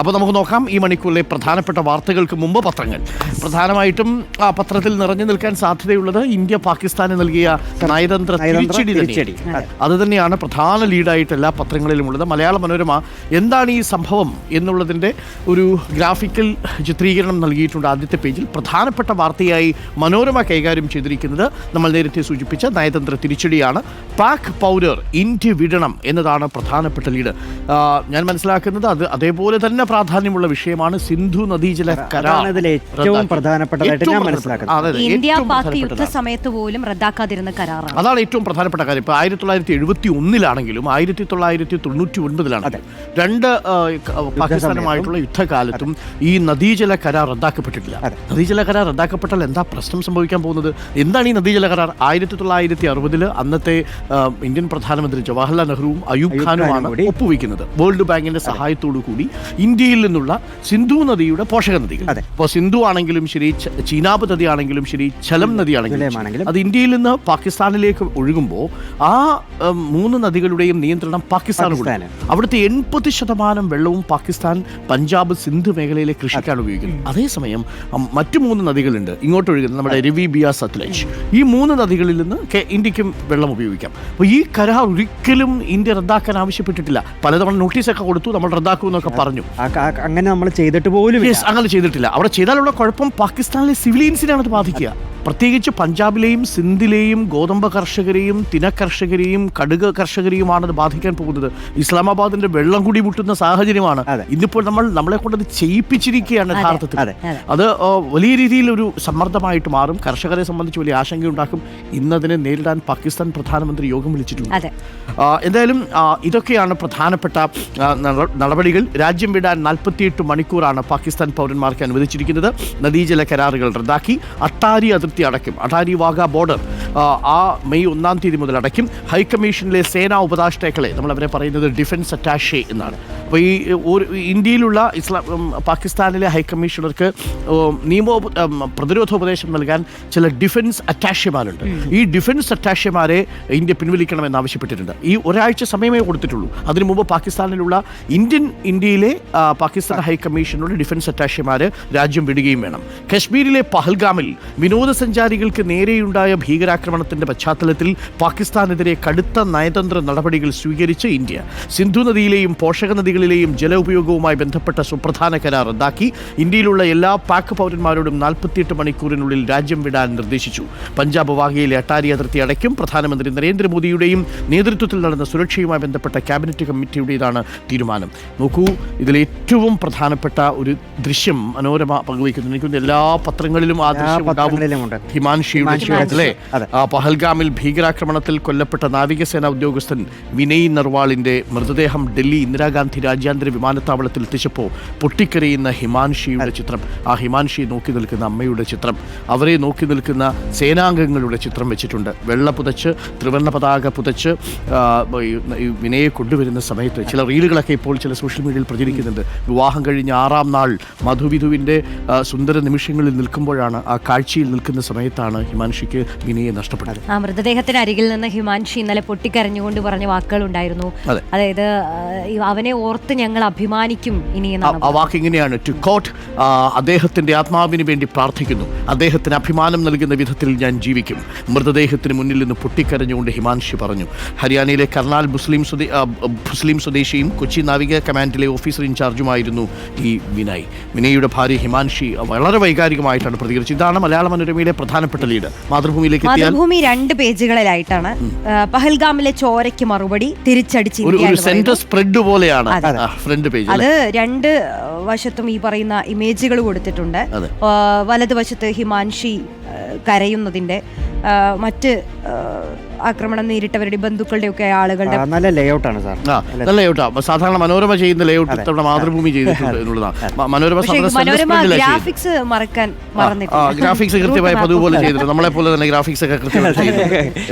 അപ്പോൾ നമുക്ക് നോക്കാം ഈ മണിക്കൂറിലെ പ്രധാനപ്പെട്ട വാർത്തകൾക്ക് മുമ്പ് പത്രങ്ങൾ. പ്രധാനമായിട്ടും ആ പത്രത്തിൽ നിറഞ്ഞു നിൽക്കാൻ സാധ്യതയുള്ളത് ഇന്ത്യ പാകിസ്ഥാന് നൽകിയ നയതന്ത്ര തിരിച്ചടി. അത്. തന്നെയാണ് പ്രധാന ലീഡായിട്ട് എല്ലാ പത്രങ്ങളിലും ഉള്ളത് മലയാള മനോരമ എന്താണ് ഈ സംഭവം എന്നുള്ളതിന്റെ ഒരു ഗ്രാഫിക്കൽ ചിത്രീകരണം നൽകിയിട്ടുണ്ട് ആദ്യത്തെ പേജിൽ. പ്രധാനപ്പെട്ട വാർത്തയായി മനോരമ കൈകാര്യം ചെയ്തിരിക്കുന്നത് നമ്മൾ നേരത്തെ സൂചിപ്പിച്ച നയതന്ത്ര തിരിച്ചടിയാണ്. പാക് പൗരർ ഇന്ത്യ വിടണം എന്നതാണ് പ്രധാനപ്പെട്ട ലീഡ്. ഞാൻ മനസ്സിലാക്കുന്നത് അത് അതേപോലെ തന്നെ പ്രാധാന്യമുള്ള വിഷയമാണ് സിന്ധു നദീജല കരാർ. ഏറ്റവും. പ്രധാനപ്പെട്ടതായിട്ട് ഞാൻ മനസ്സിലാക്കുന്നത്. ഇന്ത്യ പാക് യുദ്ധ സമയത്ത് പോലും റദ്ദാക്കാതിരുന്ന കരാറാണ്. അതാണ് ഏറ്റവും പ്രധാനപ്പെട്ട കാര്യം. ഇപ്പോൾ ആയിരത്തി തൊള്ളായിരത്തി എഴുപത്തി ഒന്നിലാണെങ്കിലും ആയിരത്തി തൊള്ളായിരത്തി തൊണ്ണൂറ്റി ഒൻപതിലാണ് രണ്ട് പാകിസ്ഥാനുമായിട്ടുള്ള യുദ്ധകാലത്തും ഈ നദീജല കരാർ റദ്ദാക്കപ്പെട്ടിട്ടില്ല. നദീജല കരാർ റദ്ദാക്കപ്പെട്ടാൽ എന്താ പ്രശ്നം സംഭവിക്കാൻ പോകുന്നത്? എന്താണ് ഈ നദീജല കരാർ? ആയിരത്തി തൊള്ളായിരത്തി അറുപതിൽ അന്നത്തെ ഇന്ത്യൻ പ്രധാനമന്ത്രി ജവഹർലാൽ നെഹ്റുവും അയൂബ് ഖാനുമാണ് ഒപ്പുവെക്കുന്നത്. വേൾഡ് ബാങ്കിന്റെ സഹായത്തോടു കൂടി ഇന്ത്യയിൽ നിന്നുള്ള സിന്ധു നദിയുടെ പോഷക നദികൾ. ഇപ്പോൾ സിന്ധു ആണെങ്കിലും ശരി ചീനാബ് നദി ആണെങ്കിലും ശരി ചലം നദി ആണെങ്കിലും അത് ഇന്ത്യയിൽ നിന്ന് പാകിസ്ഥാനിലേക്ക് ഒഴുകുമ്പോൾ ആ മൂന്ന് നദികളുടെയും നിയന്ത്രണം പാകിസ്ഥാൻ അവിടുത്തെ എൺപത് ശതമാനം വെള്ളവും പാകിസ്ഥാൻ പഞ്ചാബ് സിന്ധു മേഖലയിലെ കൃഷിക്കാണ് ഉപയോഗിക്കുന്നത്. അതേസമയം മറ്റു മൂന്ന് നദികളുണ്ട്. ഇങ്ങോട്ട് ഒഴുകുന്നത് നമ്മുടെ രവി ബിയ സത്ലജ്. ഈ മൂന്ന് നദികളിൽ നിന്ന് ഇന്ത്യക്കും വെള്ളം ഉപയോഗിക്കാം. അപ്പോൾ ഈ കരാർ ഒരിക്കലും ഇന്ത്യ റദ്ദാക്കാൻ ആവശ്യപ്പെട്ടിട്ടില്ല. പലതവണ നോട്ടീസൊക്കെ കൊടുത്തു നമ്മൾ റദ്ദാക്കുമെന്നൊക്കെ പറഞ്ഞു. ആ- ആ- അങ്ങനെ നമ്മൾ ചെയ്തിട്ട് പോലും അങ്ങനെ ചെയ്തിട്ടില്ല. അവിടെ ചെയ്താലുള്ള കുഴപ്പം പാകിസ്ഥാനിലെ സിവിലിയൻസിനാണ് അത് ബാധിക്കുക. പ്രത്യേകിച്ച് പഞ്ചാബിലെയും സിന്ധിലെയും ഗോതമ്പ് കർഷകരെയും തിന കർഷകരെയും കടുക് കർഷകരെയുമാണ് അത് ബാധിക്കാൻ പോകുന്നത്. ഇസ്ലാമാബാദിന്റെ വെള്ളം കൂടി മുട്ടുന്ന സാഹചര്യമാണ്. ഇന്നിപ്പോൾ നമ്മൾ നമ്മളെ കൊണ്ടത് ചെയ്യിപ്പിച്ചിരിക്കുകയാണ് യഥാർത്ഥത്തിൽ. അത് വലിയ രീതിയിൽ ഒരു സമ്മർദ്ദമായിട്ട് മാറും. കർഷകരെ സംബന്ധിച്ച് വലിയ ആശങ്കയുണ്ടാക്കും. ഇന്നതിനെ നേരിടാൻ പാകിസ്ഥാൻ പ്രധാനമന്ത്രി യോഗം വിളിച്ചിട്ടുണ്ട്. എന്തായാലും ഇതൊക്കെയാണ് പ്രധാനപ്പെട്ട നടപടികൾ. രാജ്യം വിടാൻ നാൽപ്പത്തിയെട്ട് മണിക്കൂറാണ് പാകിസ്ഥാൻ പൗരന്മാർക്ക് അനുവദിച്ചിരിക്കുന്നത്. നദീജല കരാറുകൾ റദ്ദാക്കി. അട്ടാരി അതിർത്തി അടയ്ക്കും. അട്ടാരി വാഗ ബോർഡർ ആ, മെയ് ഒന്നാം തീയതി മുതൽ അടയ്ക്കും. ഹൈക്കമ്മീഷനിലെ സേനാ ഉപദേഷ്ടാക്കളെ നമ്മൾ അവരെ പറയുന്നത് ഡിഫൻസ് അറ്റാഷെ എന്നാണ്. അപ്പോൾ ഈ ഒരു ഇന്ത്യയിലുള്ള ഇസ്ലാം പാകിസ്ഥാനിലെ ഹൈക്കമ്മീഷണർക്ക് നിയമോ പ്രതിരോധ പ്രതിരോധോപദേശം നൽകാൻ ചില ഡിഫൻസ് അറ്റാഷ്യമാരുണ്ട് ഈ ഡിഫൻസ് അറ്റാഷെമാരെ ഇന്ത്യ പിൻവലിക്കണമെന്ന് ആവശ്യപ്പെട്ടിട്ടുണ്ട്. ഈ ഒരാഴ്ച സമയമേ കൊടുത്തിട്ടുള്ളൂ. അതിനു മുമ്പ് പാകിസ്ഥാനിലുള്ള ഇന്ത്യൻ ഇന്ത്യയിലെ പാകിസ്ഥാൻ ഹൈക്കമ്മീഷനുള്ള ഡിഫൻസ് അറ്റാഷെമാർ രാജ്യം വിടുകയും വേണം. കശ്മീരിലെ പഹൽഗാമിൽ വിനോദസഞ്ചാരികൾക്ക് നേരെയുണ്ടായ ഭീകരാക്രമണത്തിന്റെ പശ്ചാത്തലത്തിൽ പാകിസ്ഥാനെതിരെ കടുത്ത നയതന്ത്ര നടപടികൾ സ്വീകരിച്ച് ഇന്ത്യ. സിന്ധു നദിയിലെയും പോഷക നദികളിലെയും ജല ഉപയോഗവുമായി ബന്ധപ്പെട്ട സുപ്രധാന കരാർ റദ്ദാക്കി. ഇന്ത്യയിലുള്ള എല്ലാ പാക് പൗരന്മാരോടും നാൽപ്പത്തിയെട്ട് മണിക്കൂറിനുള്ളിൽ രാജ്യം വിടാൻ നിർദ്ദേശിച്ചു. പഞ്ചാബ് വാഗയിലെ അട്ടാരി അതിർത്തി അടയ്ക്കും. പ്രധാനമന്ത്രി നരേന്ദ്രമോദിയുടെയും നേതൃത്വത്തിൽ നടന്ന സുരക്ഷയുമായി ബന്ധപ്പെട്ട ക്യാബിനറ്റ് കമ്മിറ്റിയുടേതാണ് തീരുമാനം. നോക്കൂ ഇതിൽ ഏറ്റവും പ്രധാനപ്പെട്ട ഒരു ദൃശ്യം മനോരമ പങ്കുവയ്ക്കുന്നു എനിക്ക് എല്ലാ പത്രങ്ങളിലും ആ ദൃശ്യം ഹിമാൻഷിയുടെ അല്ലേ? പഹൽഗാമിൽ ഭീകരാക്രമണത്തിൽ കൊല്ലപ്പെട്ട നാവികസേന ഉദ്യോഗസ്ഥൻ വിനയ് നർവാളിന്റെ മൃതദേഹം ഡൽഹി ഇന്ദിരാഗാന്ധി രാജ്യാന്തര വിമാനത്താവളത്തിൽ എത്തിച്ചപ്പോൾ പൊട്ടിക്കരയുന്ന ഹിമാൻഷിയുടെ ചിത്രം. ആ ഹിമാൻഷി നോക്കി നിൽക്കുന്ന അമ്മയുടെ ചിത്രം. അവരെ നോക്കി നിൽക്കുന്ന സേനാംഗങ്ങളുടെ ചിത്രം വെച്ചിട്ടുണ്ട്. വെള്ള പുതച്ച് ത്രിവർണ പതാക പുതച്ച് വിനയെ കൊണ്ടുവരുന്ന സമയത്ത് ചില റീലുകളൊക്കെ ഇപ്പോൾ ചില സോഷ്യൽ മീഡിയയിൽ പ്രചരിക്കുന്നുണ്ട്. വിവാഹം കഴിഞ്ഞ ആറാം നാൾ മധുവിധുവിന്റെ സുന്ദര നിമിഷങ്ങളിൽ നിൽക്കുമ്പോഴാണ് ആ കാഴ്ചയിൽ നിൽക്കുന്ന സമയത്താണ് ഹിമാൻഷിക്ക് വിനയെ നഷ്ടപ്പെട്ടത് ആ മൃതദേഹത്തിന് അരികിൽ നിന്ന് ഹിമാൻഷി ഇന്നലെ പൊട്ടിക്കരഞ്ഞുകൊണ്ട് പറഞ്ഞ വാക്കുകൾ ഉണ്ടായിരുന്നു അതായത് അവനെ ഓർത്ത് ഞങ്ങൾ അഭിമാനിക്കും ഇനി ആ- വാക്ക് ഇങ്ങനെയാണ്. ടു കോട്ട് അദ്ദേഹത്തിന്റെ ആത്മാവിന് വേണ്ടി പ്രാർത്ഥിക്കുന്നു. അദ്ദേഹത്തിന് അഭിമാനം നൽകുന്ന വിധത്തിൽ ഞാൻ ജീവിക്കും. മൃതദേഹത്തിന് മുന്നിൽ നിന്ന് പൊട്ടിക്കരഞ്ഞുകൊണ്ട് ഹിമാൻഷി പറഞ്ഞു. ഹരിയാനയിലെ കർണാൽ മുസ്ലിം മുസ്ലിം സ്വദേശിയും കൊച്ചി നാവിക കമാൻഡിലെ ഓഫീസർ ഇൻചാർജുമായിരുന്നു ഈ വിനയ്. വിനയുടെ ഭാര്യ ഹിമാൻഷി വളരെ വൈകാരികമായിട്ടാണ് പ്രതികരിച്ചത്. ഇതാണ് മലയാള മനോരമയിലെ പ്രധാനപ്പെട്ട ലീഡ്. മാതൃഭൂമിയിലേക്ക് എത്തിയാൽ മാതൃഭൂമി രണ്ട് പേജുകളിലായിട്ടാണ്. പഹൽഗാമിലെ ചോരയ്ക്ക് മറുപടി തിരിച്ചടിച്ച്. സെന്റർ സ്പ്രെഡ് പോലെയാണ് ഫ്രണ്ട് പേജ് അത് രണ്ട് വശത്തും ഈ പറയുന്ന ഇമേജുകൾ കൊടുത്തിട്ടുണ്ട്. വലതുവശത്ത് ഹിമാൻഷി കരയുന്നതിന്റെ മറ്റ് ആക്രമണം നേരിട്ടവരുടെ ബന്ധുക്കളുടെ ഒക്കെ ആളുകളുടെ നല്ല ലേഔട്ടാണ് സാർ. നല്ല ലേഔട്ടാ സാധാരണ മനോരമ ചെയ്യുന്ന ലേഔട്ട് ഇത്തവണ മാതൃഭൂമി ചെയ്തിട്ടുണ്ട് എന്നുള്ളതാണ്. മനോരമ. ഗ്രാഫിക്സ് മറക്കാൻ മറന്നിട്ടില്ല ഗ്രാഫിക്സ് കൃത്യമായി പതിവുപോലെ ചെയ്തിട്ടുണ്ട്. നമ്മളെ പോലെ തന്നെ ഗ്രാഫിക്സ് ഒക്കെ കൃത്യമായി ചെയ്തു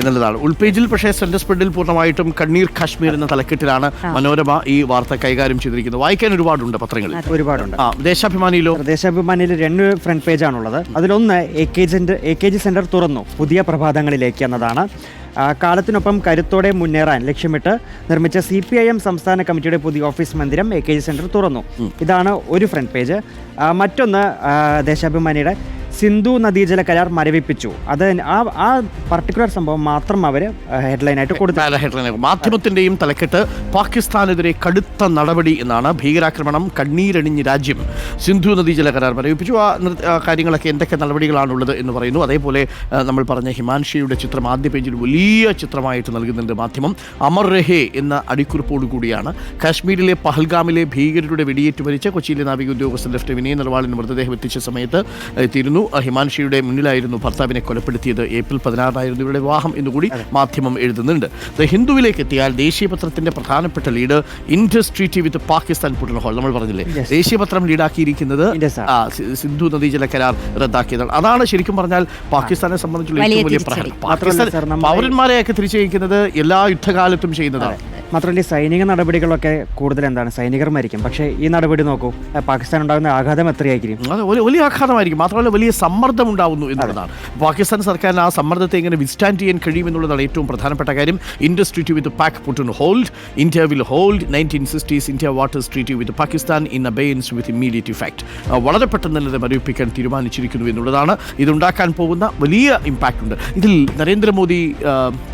എന്നുള്ളതാണ്. ഉൾപേജിൽ പക്ഷേ സെന്റർ സ്പ്രെഡിൽ പൂർണമായിട്ടും കണ്ണീർ കാശ്മീർ എന്ന തലക്കെട്ടിലാണ് മനോരമ ഈ വാർത്ത കൈകാര്യം ചെയ്തിരിക്കുന്നത്. വായിക്കാൻ ഒരുപാടുണ്ട് പത്രങ്ങളിൽ. ഒരുപാടുണ്ട്. ആ ദേശാഭിമാനിയിലോ? ദേശാഭിമാനിയിൽ രണ്ട് ഫ്രണ്ട് പേജാണുള്ളത് അതിലൊന്ന് എ കെ ജി സെന്റർ തുറന്നു. പുതിയ പ്രഭാതങ്ങളിലേക്ക് എന്നതാണ്. കാലത്തിനൊപ്പം കരുത്തോടെ മുന്നേറാൻ ലക്ഷ്യമിട്ട് നിർമ്മിച്ച സി പി ഐ എം സംസ്ഥാന കമ്മിറ്റിയുടെ പുതിയ ഓഫീസ് മന്ദിരം എ കെ ജി സെന്റർ തുറന്നു. ഇതാണ് ഒരു ഫ്രണ്ട് പേജ്. മറ്റൊന്ന് ദേശാഭിമാനിയുടെ സിന്ധു നദീജല കരാർ മരവിപ്പിച്ചു. അത് ആ ആ പർട്ടിക്കുലർ സംഭവം മാത്രം അവർ ഹെഡ്ലൈനായിട്ട് കൊടുത്തു. ഹെഡ്ലൈൻ മാധ്യമത്തിന്റെയും തലക്കെട്ട് പാകിസ്ഥാനെതിരെ കടുത്ത നടപടി എന്നാണ് ഭീകരാക്രമണം കണ്ണീരണിഞ്ഞ് രാജ്യം സിന്ധു നദീജല കരാർ മരവിപ്പിച്ചു. ആ കാര്യങ്ങളൊക്കെ എന്തൊക്കെ നടപടികളാണുള്ളത് എന്ന് പറയുന്നു. അതേപോലെ നമ്മൾ പറഞ്ഞ ഹിമാൻഷിയുടെ ചിത്രം ആദ്യ പേജിൽ വലിയ ചിത്രമായിട്ട് നൽകുന്നുണ്ട് മാധ്യമം. അമർ രഹേ എന്ന അടിക്കുറിപ്പോടു കൂടിയാണ്. കാശ്മീരിലെ പഹൽഗാമിലെ ഭീകരരുടെ വെടിയേറ്റ് മരിച്ച കൊച്ചിയിലെ നാവിക ഉദ്യോഗസ്ഥൻ ലെഫ്റ്റ് വിനയ് നർവാളിന് മൃതദേഹം എത്തിച്ച സമയത്ത് എത്തിയിരുന്നു. ഹിമാൻഷിയുടെ മുന്നിലായിരുന്നു ഭർത്താവിനെ കൊലപ്പെടുത്തിയത്. ഏപ്രിൽ പതിനാറായിരുന്നു ഇവരുടെ വിവാഹം എന്നുകൂടി മാധ്യമം എഴുതുന്നുണ്ട്. ദ ഹിന്ദുവിലേക്ക് എത്തിയാൽ ദേശീയ പത്രത്തിന്റെ പ്രധാനപ്പെട്ട lead Indus treaty with Pakistan put on hold. നമ്മൾ പറഞ്ഞില്ലേ. ദേശീയ പത്രം ലീഡാക്കിയിരിക്കുന്നത്. സിന്ധു നദീജല കരാർ റദ്ദാക്കിയതാണ്. അതാണ് ശരിക്കും പറഞ്ഞാൽ പാകിസ്ഥാനെ സംബന്ധിച്ചുള്ള ഏറ്റവും വലിയ പ്രശ്നം പ്രഹരം. പാകിസ്ഥാൻ പൗരന്മാരെയൊക്കെ തിരിച്ചയക്കുന്നത് എല്ലാ യുദ്ധകാലത്തും ചെയ്യുന്നതാണ്. മാത്രമല്ല സൈനിക നടപടികളൊക്കെ കൂടുതൽ എന്താണ്? സൈനികർ മരിക്കും. പക്ഷേ ഈ നടപടി നോക്കൂ. പാകിസ്ഥാൻ ഉണ്ടാകുന്ന ആഘാതം എത്രയായിരിക്കും? വലിയ ആഘാതമായിരിക്കും. മാത്രമല്ല വലിയ സമ്മർദ്ദം ഉണ്ടാവുന്നു എന്നുള്ളതാണ്. പാകിസ്ഥാൻ സർക്കാരിന് ആ സമ്മർദ്ദത്തെ എങ്ങനെ വിസ്റ്റാൻഡ് ചെയ്യാൻ കഴിയുമെന്നുള്ളതാണ് ഏറ്റവും പ്രധാനപ്പെട്ട കാര്യം. Indus treaty with Pak put on hold India will hold nineteen sixties Indus waters treaty with Pakistan in abeyance with immediate effect വളരെ പെട്ടെന്ന് തന്നെ മരവിപ്പിക്കാൻ തീരുമാനിച്ചിരിക്കുന്നു എന്നുള്ളതാണ്. ഇതുണ്ടാക്കാൻ പോകുന്ന വലിയ ഇമ്പാക്റ്റ് ഉണ്ട്. ഇതിൽ നരേന്ദ്രമോദി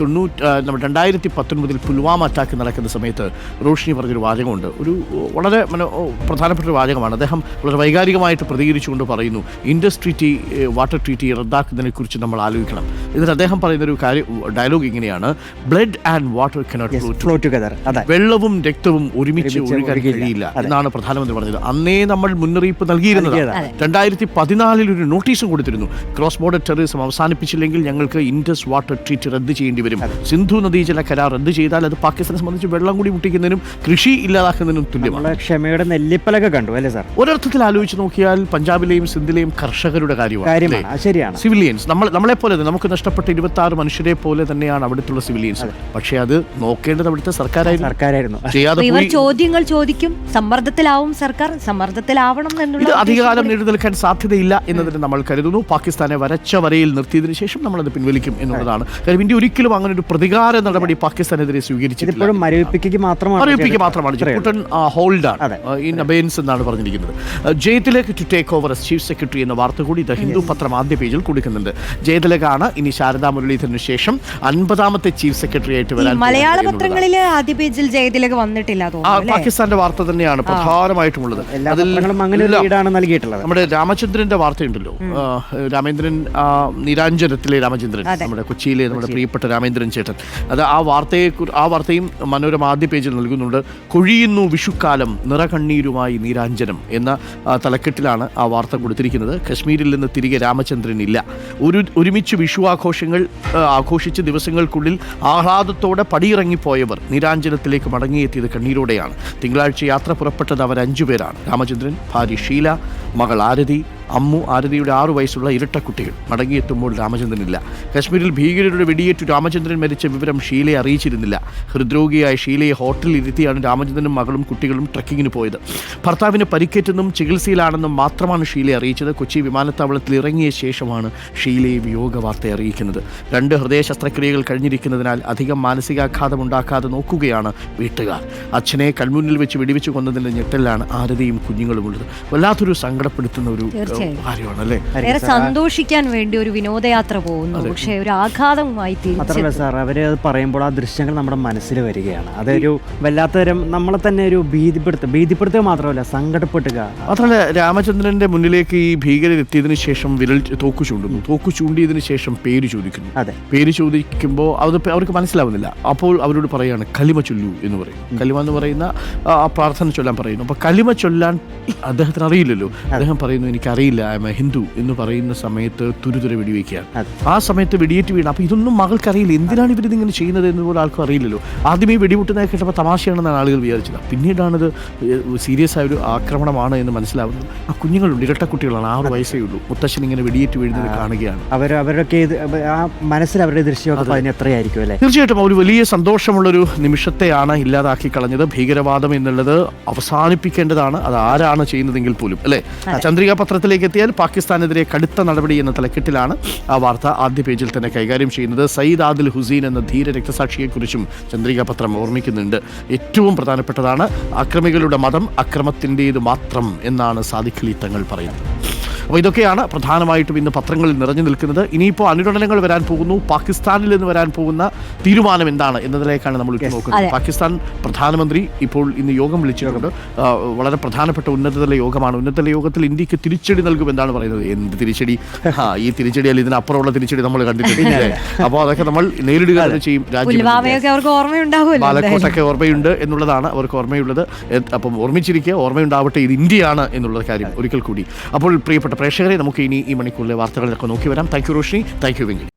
തൊണ്ണൂറ്റി രണ്ടായിരത്തി പത്തൊൻപതിൽ പുൽവാമ അറ്റാക്ക് നടക്കുന്ന സമയത്ത് റോഷിനി പറഞ്ഞൊരു വാചകമുണ്ട്. ഒരു വളരെ മനോ പ്രധാനപ്പെട്ട ഒരു വാചകമാണ്. അദ്ദേഹം വളരെ വൈകാരികമായിട്ട് പ്രതികരിച്ചുകൊണ്ട് പറയുന്നു ഇൻഡസ് ട്രീറ്റി വാട്ടർ ട്രീറ്റി റദ്ദാക്കുന്നതിനെ കുറിച്ച് നമ്മൾ ആലോചിക്കണം. ഇതിൽ അദ്ദേഹം പറയുന്ന ഒരു കാര്യം ഡയലോഗ് ഇങ്ങനെയാണ് blood and water cannot flow together വെള്ളവും രക്തവും ഒരുമിച്ച് ഒഴുകാൻ കഴിയില്ല എന്നാണ് പ്രധാനമന്ത്രി പറഞ്ഞത്. അന്നേ നമ്മൾ മുന്നറിയിപ്പ് നൽകിയിരുന്നത്. രണ്ടായിരത്തി പതിനാലിൽ ഒരു നോട്ടീസും കൊടുത്തിരുന്നു. ക്രോസ് ബോർഡർ ടെററിസം അവസാനിപ്പിച്ചില്ലെങ്കിൽ ഞങ്ങൾക്ക് ഇൻഡസ് വാട്ടർ ട്രീറ്റ് റദ്ദ് ചെയ്യേണ്ടി വരും. സിന്ധു നദീജല കരാർ റദ്ദ് ചെയ്താൽ അത് പാകിസ്ഥാനെ സംബന്ധിച്ച് വെള്ളം കൂടി മുട്ടിക്കുന്നതിനും കൃഷി ഇല്ലാതാക്കുന്നതിനും തുല്യമാണ്. നമ്മൾ ക്ഷമയുടെ നെല്ലിപ്പലൊക്കെ കണ്ടു അല്ലേ സാർ? ഒരർത്ഥത്തിൽ ആലോചിച്ച് നോക്കിയാൽ പഞ്ചാബിലെയും സിന്ധിലെയും കർഷകരുടെ കാര്യമാണ് ശരിയാണ്. സിവിലിയൻസ്. നമ്മൾ നമ്മളെ പോലെ തന്നെ നമുക്ക് നഷ്ടപ്പെട്ട ഇരുപത്തി ആറ് മനുഷ്യരെ പോലെ തന്നെയാണ് അവിടുത്തെ സിവിലിയൻസ്. പക്ഷേ അത് നോക്കേണ്ടത് അവിടുത്തെ സർക്കാരായിരുന്നു. സർക്കാരായിരുന്നു. ഇവർ ചോദ്യങ്ങൾ ചോദിക്കും സമ്മർദ്ദത്തിലാവും സർക്കാർ സമ്മർദ്ദത്തിലാവണം ഇത് എന്നുള്ള അധികാരം നേടി നിൽക്കാൻ സാധ്യതയില്ല എന്നതിന് നമ്മൾ കരുതുന്നു. പാകിസ്ഥാനെ വരച്ച വരയിൽ നിർത്തിയതിനു ശേഷം നമ്മളത് പിൻവലിക്കും എന്നുള്ളതാണ്. കാര്യം ഇന്ത്യ ഒരിക്കലും അങ്ങനെ ഒരു പ്രതികാര നടപടി പാകിസ്ഥാനെതിരെ സ്വീകരിച്ചിട്ടില്ല. ഇതിപ്പോഴും മരവിപ്പിക്കുക മാത്രമാണ് അറിയിപ്പിക്കുക മാത്രമാണ്. പുട്ടൻ ഹോൾഡാണ്. ഇൻ അബയൻസ് എന്നാണ് പറഞ്ഞിരിക്കുന്നത്. ആ, Jayathilak to take over as chief secretary എന്ന വാർത്ത കൂടി ദ ഹിന്ദു പത്രം ആദ്യ പേജിൽ കൊടുക്കുന്നുണ്ട്. ജയതിലകാണ് ഇനി ശാരദാ മുരളീധരന് ശേഷം അൻപതാമത്തെ ചീഫ് സെക്രട്ടറി ആയിട്ട് വരാൻ മലയാള പത്രങ്ങളിൽ. ആദ്യ പേജിൽ ജയതിലക വന്നിട്ടില്ല? പാകിസ്ഥാന്റെ വാർത്ത തന്നെയാണ് പ്രധാനമായിട്ടുമുള്ളത്. നമ്മുടെ രാമചന്ദ്രന്റെ വാർത്തയുണ്ടല്ലോ. രാമേന്ദ്രൻ നിരാഞ്ജനത്തിലെ രാമചന്ദ്രൻ നമ്മുടെ കൊച്ചിയിലെ നമ്മുടെ പ്രിയപ്പെട്ട രാമേന്ദ്രൻ ചേട്ടൻ. അത് ആ വാർത്തയെ ആ വാർത്തയും മനോരമ ആദ്യ പേജിൽ നൽകുന്നുണ്ട് കൊഴിയുന്നു വിഷുക്കാലം നിറകണ്ണീരുമായി നീരാഞ്ജനം എന്ന തലക്കെട്ടിലാണ് ആ വാർത്ത കൊടുത്തിരിക്കുന്നത്. കശ്മീരിൽ നിന്ന് തിരികെ രാമചന്ദ്രൻ ഇല്ല. ഒരു ഒരുമിച്ച് വിഷു ആഘോഷങ്ങൾ ആഘോഷിച്ച് ദിവസങ്ങൾക്കുള്ളിൽ ആഹ്ലാദത്തോടെ പടിയിറങ്ങിപ്പോയവർ നീരാഞ്ജനത്തിലേക്ക് മടങ്ങിയെത്തിയത് കണ്ണീരോടെയാണ്. തിങ്കളാഴ്ച യാത്ര പുറപ്പെട്ടത് അവർ അഞ്ചുപേരാണ്. രാമചന്ദ്രൻ ഭാര്യ ഷീല മകൾ ആരതി അമ്മു ആരതിയുടെ ആറു വയസ്സുള്ള ഇരട്ട കുട്ടികൾ. മടങ്ങിയെത്തുമ്പോൾ രാമചന്ദ്രനില്ല. കശ്മീരിൽ ഭീകരരുടെ വെടിയേറ്റു രാമചന്ദ്രൻ മരിച്ച വിവരം ഷീലയെ അറിയിച്ചിരുന്നില്ല. ഹൃദ്രോഗിയായ ഷീലയെ ഹോട്ടലിൽ ഇരുത്തിയാണ് രാമചന്ദ്രനും മകളും കുട്ടികളും ട്രക്കിങ്ങിന് പോയത്. ഭർത്താവിന് പരിക്കേറ്റെന്നും ചികിത്സയിലാണെന്നും മാത്രമാണ് ഷീലയെ അറിയിച്ചത്. കൊച്ചി വിമാനത്താവളത്തിൽ ഇറങ്ങിയ ശേഷമാണ് ഷീലയെ വിയോഗ വാർത്ത അറിയിക്കുന്നത്. രണ്ട് ഹൃദയ ശസ്ത്രക്രിയകൾ കഴിഞ്ഞിരിക്കുന്നതിനാൽ അധികം മാനസികാഘാതം ഉണ്ടാക്കാതെ നോക്കുകയാണ് വീട്ടുകാർ. അച്ഛനെ കൺമുന്നിൽ വെച്ച് വെടിവെച്ച് കൊന്നതിന്റെ ഞെട്ടലാണ് ആരതിയും കുഞ്ഞുങ്ങളും ഉള്ളത് വല്ലാത്തൊരു സങ്കടപ്പെടുത്തുന്ന ഒരു വേറെ സന്തോഷിക്കാൻ വേണ്ടി ഒരു വിനോദയാത്ര പോകുന്നു. പക്ഷെ ഒരു ആഘാതമായി മാത്രമല്ല തിരിച്ചു സാർ അവർ അത് പറയുമ്പോൾ ആ ദൃശ്യങ്ങൾ നമ്മുടെ മനസ്സിൽ വരികയാണ്. അതൊരു വല്ലാത്തതരം നമ്മളെ തന്നെ ഒരു ഭീതിപ്പെടുത്തുക ഭീതിപ്പെടുത്തുക മാത്രമല്ല സങ്കടപ്പെടുക. മാത്രമല്ല രാമചന്ദ്രന്റെ മുന്നിലേക്ക് ഈ ഭീകരർ എത്തിയതിനു ശേഷം വിരൽ തോക്കു ചൂണ്ടുന്നു. തോക്കു ചൂണ്ടിയതിനു ശേഷം പേര് ചോദിക്കുന്നു. അതെ. പേര് ചോദിക്കുമ്പോൾ അത് അവർക്ക് മനസ്സിലാവുന്നില്ല. അപ്പോൾ അവരോട് പറയാണ് കലിമ ചൊല്ലു എന്ന് പറയും. കലിമ എന്ന് പറയുന്ന ആ, ആ പ്രാർത്ഥന ചൊല്ലാൻ പറയുന്നു. അപ്പോൾ കലിമ ചൊല്ലാൻ അദ്ദേഹത്തിന് അറിയില്ലല്ലോ. അദ്ദേഹം പറയുന്നു എനിക്കറിയില്ല ഐ എം എ ഹിന്ദു എന്ന് പറയുന്ന സമയത്ത് തുരുതുര വെടിവെക്കുകയാണ്. ആ സമയത്ത് വെടിയേറ്റ് വീണ്. അപ്പോൾ ഇതൊന്നും മകൾക്കറിയില്ല. എന്തിനാണ് ഇവരിതിങ്ങനെ ചെയ്യുന്നത് എന്ന് പോലും ആൾക്കും അറിയില്ലല്ലോ. ആദ്യം ഈ വെടിപൊട്ടുന്നത് കേട്ടപ്പോൾ തമാശയാണെന്നാണ് ആളുകൾ വിചാരിച്ചത്. പിന്നീടാണിത് സീരിയസ് ആയ ഒരു ആക്രമണമാണ് എന്ന് മനസ്സിലാവുന്നത്. ആ കുഞ്ഞുങ്ങളുണ്ട് ഇരട്ട കുട്ടികളാണ് ആറ് വയസ്സേ ഉള്ളൂ. മുത്തശ്ശൻ ഇങ്ങനെ വെടിയേറ്റ് വീഴുന്നത് കാണുകയാണ്. അവർ അവരൊക്കെ ആ മനസ്സിൽ അവരുടെ ദൃശ്യമൊക്കെ അതിന് എത്രയായിരിക്കും അല്ലേ? തീർച്ചയായിട്ടും ഒരു വലിയ സന്തോഷമുള്ളൊരു നിമിഷത്തെയാണ് ഇല്ലാതാക്കി കളഞ്ഞത്. ഭീകരവാദം എന്നുള്ളത് അവസാനിപ്പിക്കേണ്ടതാണ്. അത് ആരാണ് ചെയ്യുന്നതെങ്കിൽ പോലും അല്ലേ? ചന്ദ്രിക പത്രത്തിലെ വാർത്തകളിലേക്ക് എത്തിയാൽ പാകിസ്ഥാനെതിരെ കടുത്ത നടപടി എന്ന തലക്കെട്ടിലാണ് ആ വാർത്ത ആദ്യ പേജിൽ തന്നെ കൈകാര്യം ചെയ്യുന്നത്. സയ്യിദ് ആദിൽ ഹുസൈൻ എന്ന ധീര രക്തസാക്ഷിയെക്കുറിച്ചും ചന്ദ്രിക പത്രം ഓർമ്മിക്കുന്നുണ്ട്. ഏറ്റവും പ്രധാനപ്പെട്ടതാണ് അക്രമികളുടെ മതം അക്രമത്തിന്റേത് മാത്രം എന്നാണ് സാദിഖലി തങ്ങൾ പറയുന്നത്. അപ്പോൾ ഇതൊക്കെയാണ് പ്രധാനമായിട്ടും ഇന്ന് പത്രങ്ങളിൽ നിറഞ്ഞു നിൽക്കുന്നത്. ഇനിയിപ്പോൾ അനുരണനങ്ങൾ വരാൻ പോകുന്നു. പാകിസ്ഥാനിൽ നിന്ന് വരാൻ പോകുന്ന തീരുമാനം എന്താണ് എന്നതിലേക്കാണ് നമ്മൾ ഇപ്പോൾ നോക്കുന്നത്. പാകിസ്ഥാൻ പ്രധാനമന്ത്രി ഇപ്പോൾ ഇന്ന് യോഗം വിളിച്ചിട്ടുണ്ട്. വളരെ പ്രധാനപ്പെട്ട ഉന്നതതല യോഗമാണ്. ഉന്നതതല യോഗത്തിൽ ഇന്ത്യയ്ക്ക് തിരിച്ചടി നൽകും എന്താണ് പറയുന്നത്. എന്ത് തിരിച്ചടി? ഈ തിരിച്ചടിയല്ല ഇതിനപ്പുറമുള്ള തിരിച്ചടി നമ്മൾ കണ്ടിട്ടുണ്ട് അപ്പോൾ അതൊക്കെ നമ്മൾ നേരിടുക തന്നെ ചെയ്യും. ബാലക്കോട്ടൊക്കെ ഓർമ്മയുണ്ട് എന്നുള്ളതാണ് അവർക്ക് ഓർമ്മയുള്ളത്. അപ്പം ഓർമ്മിച്ചിരിക്കുക ഓർമ്മയുണ്ടാവട്ടെ ഇത് ഇന്ത്യയാണ് എന്നുള്ള കാര്യം ഒരിക്കൽ കൂടി. അപ്പോൾ പ്രിയപ്പെട്ട പ്രേക്ഷകരെ നമുക്ക് ഇനി ഈ മണിക്കൂറിലെ വാർത്തകളിലൊക്കെ നോക്കി വരാം. Thank you Roshini thank you Venky